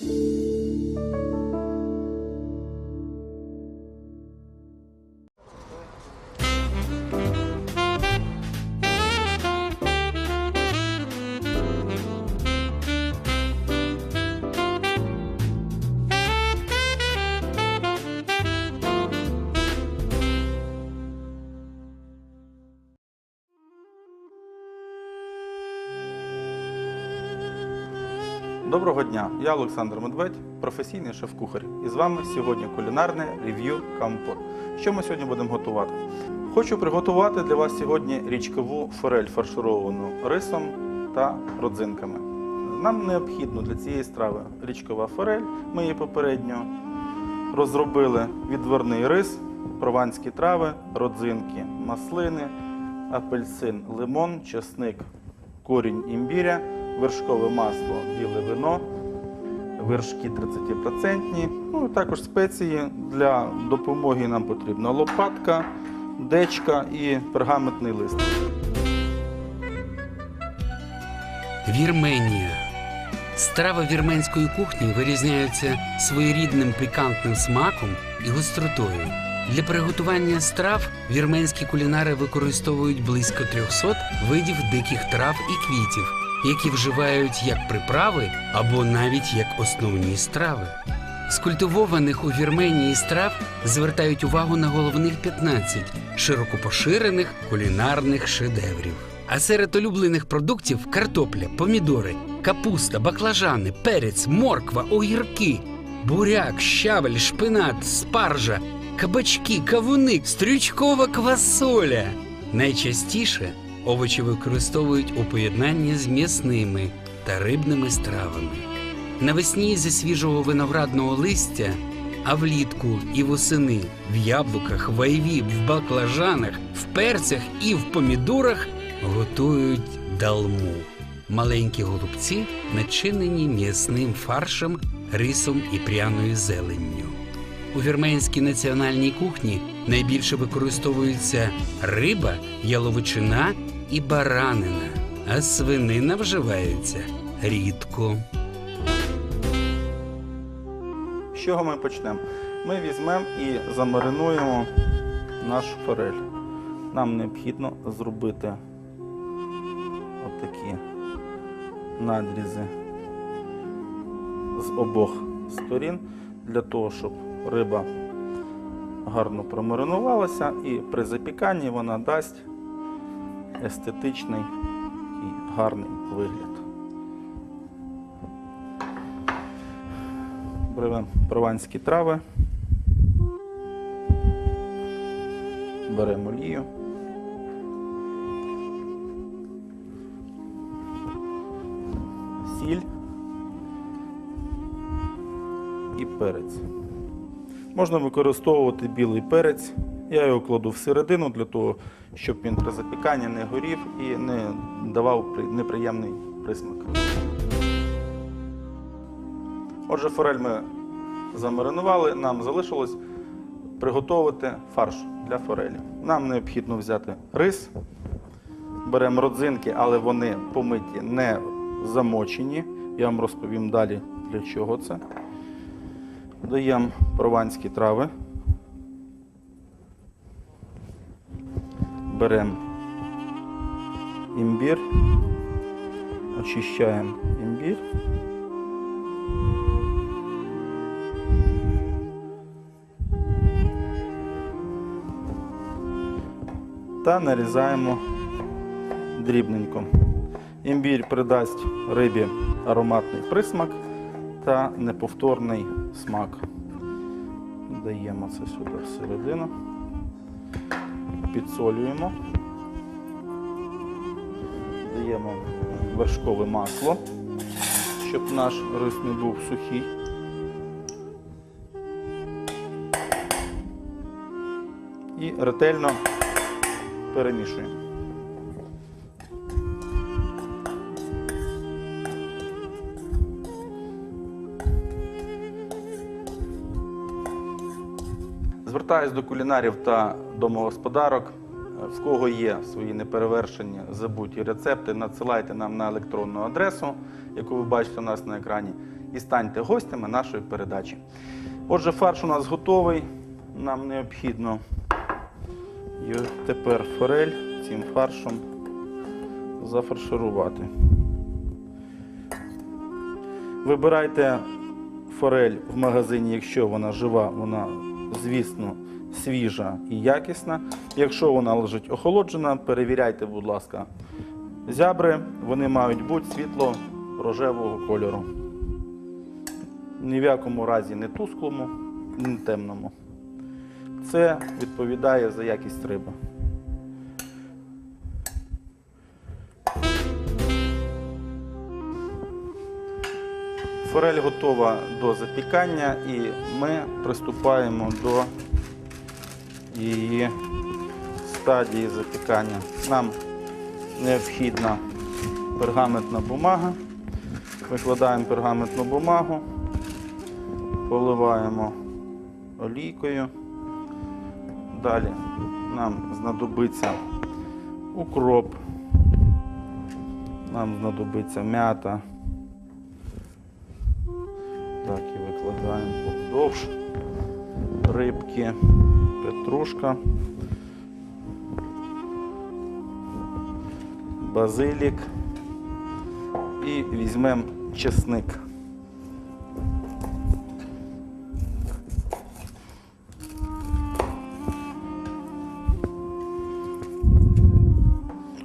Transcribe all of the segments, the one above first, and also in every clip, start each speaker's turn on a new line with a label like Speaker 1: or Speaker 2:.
Speaker 1: thank you Доброго дня, я Олександр Медведь, професійний шеф-кухар. І з вами сьогодні кулінарне рев'ю Кампот. Що ми сьогодні будемо готувати? Хочу приготувати для вас сьогодні річкову форель фаршировану рисом та родзинками. Нам необхідно для цієї страви річкова форель. Ми її попередньо розробили відварний рис, прованські трави, родзинки, маслини, апельсин, лимон, чесник, корінь імбіря, вершкове масло, біле вино, вершки 30%. Ну, і також спеції для допомоги нам потрібна лопатка, дечка і пергаментний лист.
Speaker 2: Вірменія. Страви вірменської кухні вирізняються своєрідним пікантним смаком і гостротою. Для приготування страв вірменські кулінари використовують близько 300 видів диких трав і квітів, які вживають як приправи або навіть як основні страви. З культивованих у Вірменії страв звертають увагу на головних 15 широко поширених кулінарних шедеврів. А серед улюблених продуктів картопля, помідори, капуста, баклажани, перець, морква, огірки, буряк, щавель, шпинат, спаржа, кабачки, кавуни, стрючкова квасоля. Найчастіше овочі використовують у поєднанні з м'ясними та рибними стравами. Навесні зі свіжого виноградного листя, а влітку і восени в яблуках, в айві, в баклажанах, в перцях і в помідорах готують далму. Маленькі голубці, начинені м'ясним фаршем, рисом і пряною зеленню. У вірменській національній кухні найбільше використовуються риба, яловичина і баранина, а свинина вживається рідко.
Speaker 1: З чого ми почнемо? Ми візьмемо і замаринуємо наш форель. Нам необхідно зробити отакі надрізи з обох сторін для того, щоб риба гарно промаринувалася і при запіканні вона дасть естетичний і гарний вигляд. Беремо прованські трави. Беремо олію. Сіль і перець. Можна використовувати білий перець. Я його кладу всередину для того, щоб він при запіканні не горів і не давав неприємний присмак. Отже, форель ми замаринували, нам залишилось приготувати фарш для форелі. Нам необхідно взяти рис, беремо родзинки, але вони помиті, не замочені. Я вам розповім далі, для чого це. Додаємо прованські трави. Беремо імбір, очищаємо імбір. та нарізаємо дрібненько. Імбір придасть рибі ароматний присмак та неповторний смак. Даємо це сюди всередину, підсолюємо, даємо вершкове масло, щоб наш рис не був сухий. І ретельно перемішуємо. Звертаюсь до кулінарів та домогосподарок. В кого є свої неперевершені забуті рецепти, надсилайте нам на електронну адресу, яку ви бачите у нас на екрані, і станьте гостями нашої передачі. Отже, фарш у нас готовий. Нам необхідно тепер форель цим фаршом зафарширувати. Вибирайте форель в магазині, якщо вона жива, вона, звісно, свіжа і якісна. Якщо вона лежить охолоджена, перевіряйте, будь ласка, зябри. Вони мають бути світло-рожевого кольору. Ні в якому разі не тусклому, не темному. Це відповідає за якість риби. Форель готова до запікання і ми приступаємо до її стадії запікання. Нам необхідна пергаментна бумага. Викладаємо пергаментну бумагу, поливаємо олійкою. Далі нам знадобиться укроп, нам знадобиться м'ята. Так, і викладаємо вздовж рибки, петрушка, базилік і візьмемо чесник.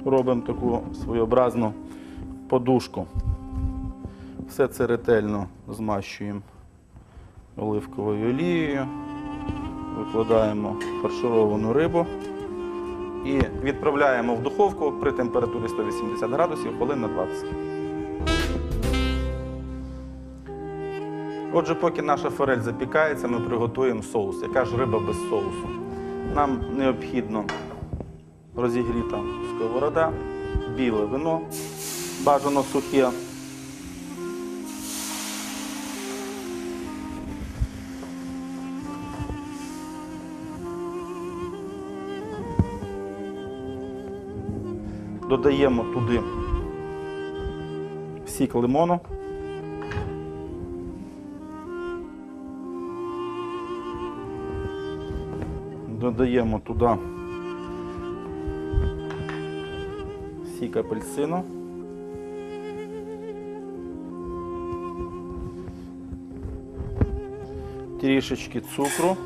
Speaker 1: Робимо таку своєобразну подушку. Все це ретельно змащуємо оливковою олією, викладаємо фаршировану рибу і відправляємо в духовку при температурі 180 градусів хвилин на 20. Отже, поки наша форель запікається, ми приготуємо соус. Яка ж риба без соусу? Нам необхідно розігріта сковорода, біле вино, бажано сухе. Додаємо туди сік лимону. Додаємо туди сік апельсину. Трішечки цукру.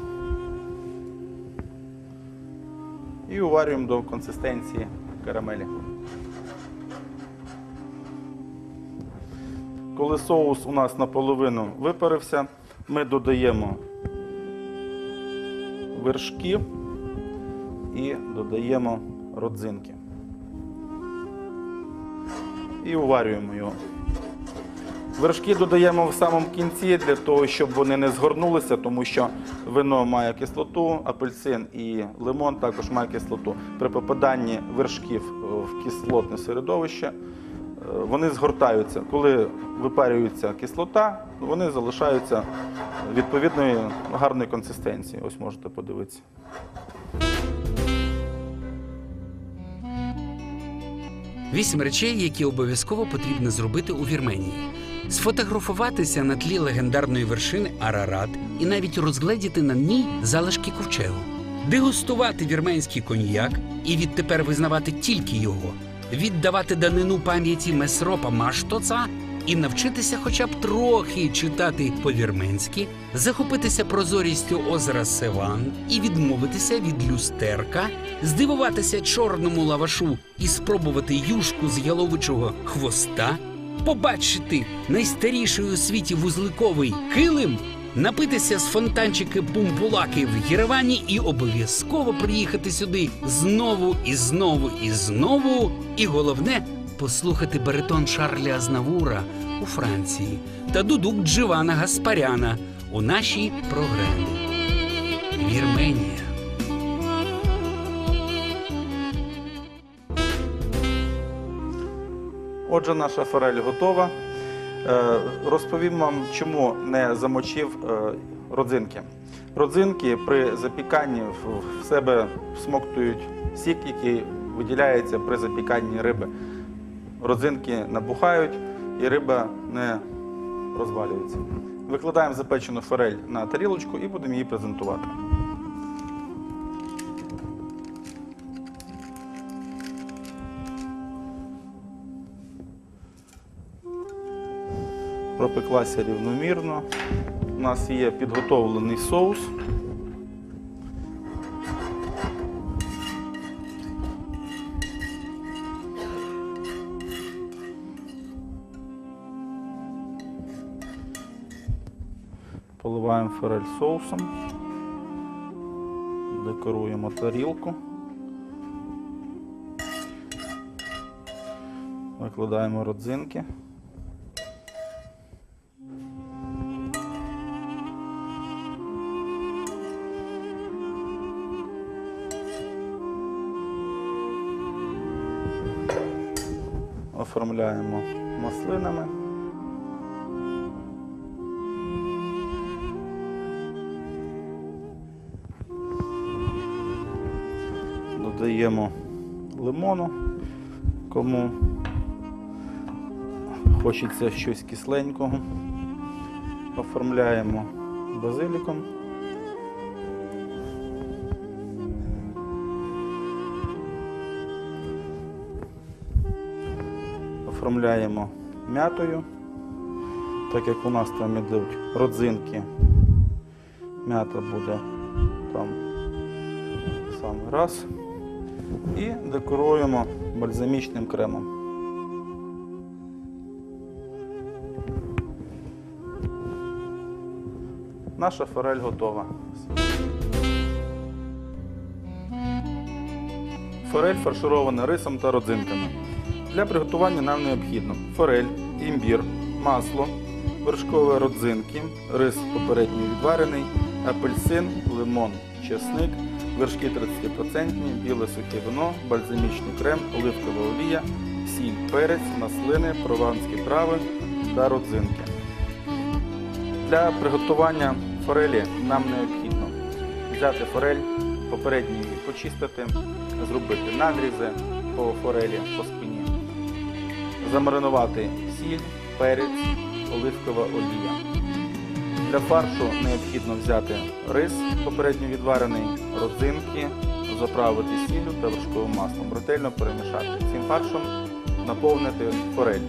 Speaker 1: І уварюємо до консистенції карамелі. Коли соус у нас наполовину випарився, ми додаємо вершки і додаємо родзинки. І уварюємо його. Вершки додаємо в самому кінці для того, щоб вони не згорнулися, тому що вино має кислоту, апельсин і лимон також має кислоту. При попаданні вершків е, в кислотне середовище е, вони згортаються. Коли випарюється кислота, вони залишаються відповідної гарної консистенції. Ось можете подивитися.
Speaker 2: Вісім речей, які обов'язково потрібно зробити у Вірменії: сфотографуватися на тлі легендарної вершини Арарат і навіть розгледіти на ній залишки ковчегу, дегустувати вірменський коньяк і відтепер визнавати тільки його, віддавати данину пам'яті Месропа Маштоца і навчитися хоча б трохи читати по-вірменськи, захопитися прозорістю озера Севан і відмовитися від люстерка, здивуватися чорному лавашу і спробувати юшку з яловичого хвоста, побачити найстаріший у світі вузликовий килим, напитися з фонтанчики Пумпулаки в Єревані і обов'язково приїхати сюди знову і знову і знову. І головне послухати баритон Шарля Азнавура у Франції та дудук Дживана Гаспаряна у нашій програмі. Вірменія.
Speaker 1: Отже, наша форель готова. Е, Розповім вам, чому не замочив е, родзинки. Родзинки при запіканні в- себе всмоктують сік, який виділяється при запіканні риби. Родзинки набухають і риба не розвалюється. Викладаємо запечену форель на тарілочку і будемо її презентувати. Пропеклася рівномірно. У нас є підготовлений соус. Поливаємо форель соусом. Декоруємо тарілку. Викладаємо родзинки. Оформляємо маслинами. Додаємо лимону, кому хочеться щось кисленького. Оформляємо базиліком. Оформляємо м'ятою, так як у нас там ідуть родзинки, м'ята буде там саме раз. І декоруємо бальзамічним кремом. Наша форель готова. Форель фарширована рисом та родзинками. Для приготування нам необхідно форель, імбір, масло, вершкові родзинки, рис попередньо відварений, апельсин, лимон, чесник, вершки 30%, біле сухе вино, бальзамічний крем, оливкова олія, сіль, перець, маслини, прованські трави та родзинки. Для приготування форелі нам необхідно взяти форель, попередньо її почистити, зробити надрізи по форелі по спині, замаринувати сіль, перець, оливкова олія. Для фаршу необхідно взяти рис, попередньо відварений, родзинки, заправити сіллю та вершковим маслом, ретельно перемішати. Цим фаршем наповнити форель.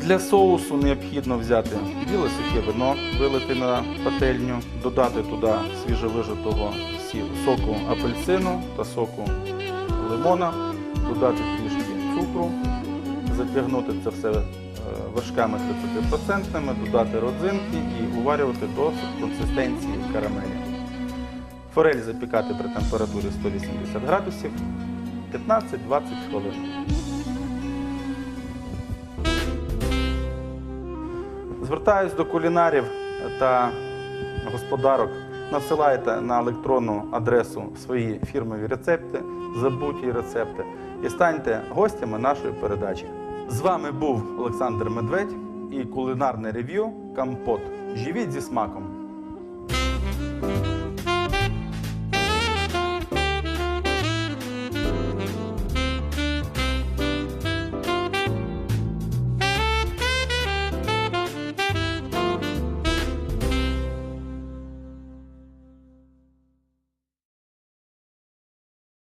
Speaker 1: Для соусу необхідно взяти біле сухе вино, вилити на пательню, додати туди свіжовижатого сі- соку апельсину та соку лимона, додати трішки цукру, затягнути це все е, вершками 30%, додати родзинки і уварювати до консистенції карамелі. Форель запікати при температурі 180 градусів 15-20 хвилин. Звертаюсь до кулінарів та господарок. Надсилайте на електронну адресу свої фірмові рецепти, забуті рецепти і станьте гостями нашої передачі. З вами був Олександр Медведь і кулінарне рев'ю Кампот. Живіть зі смаком!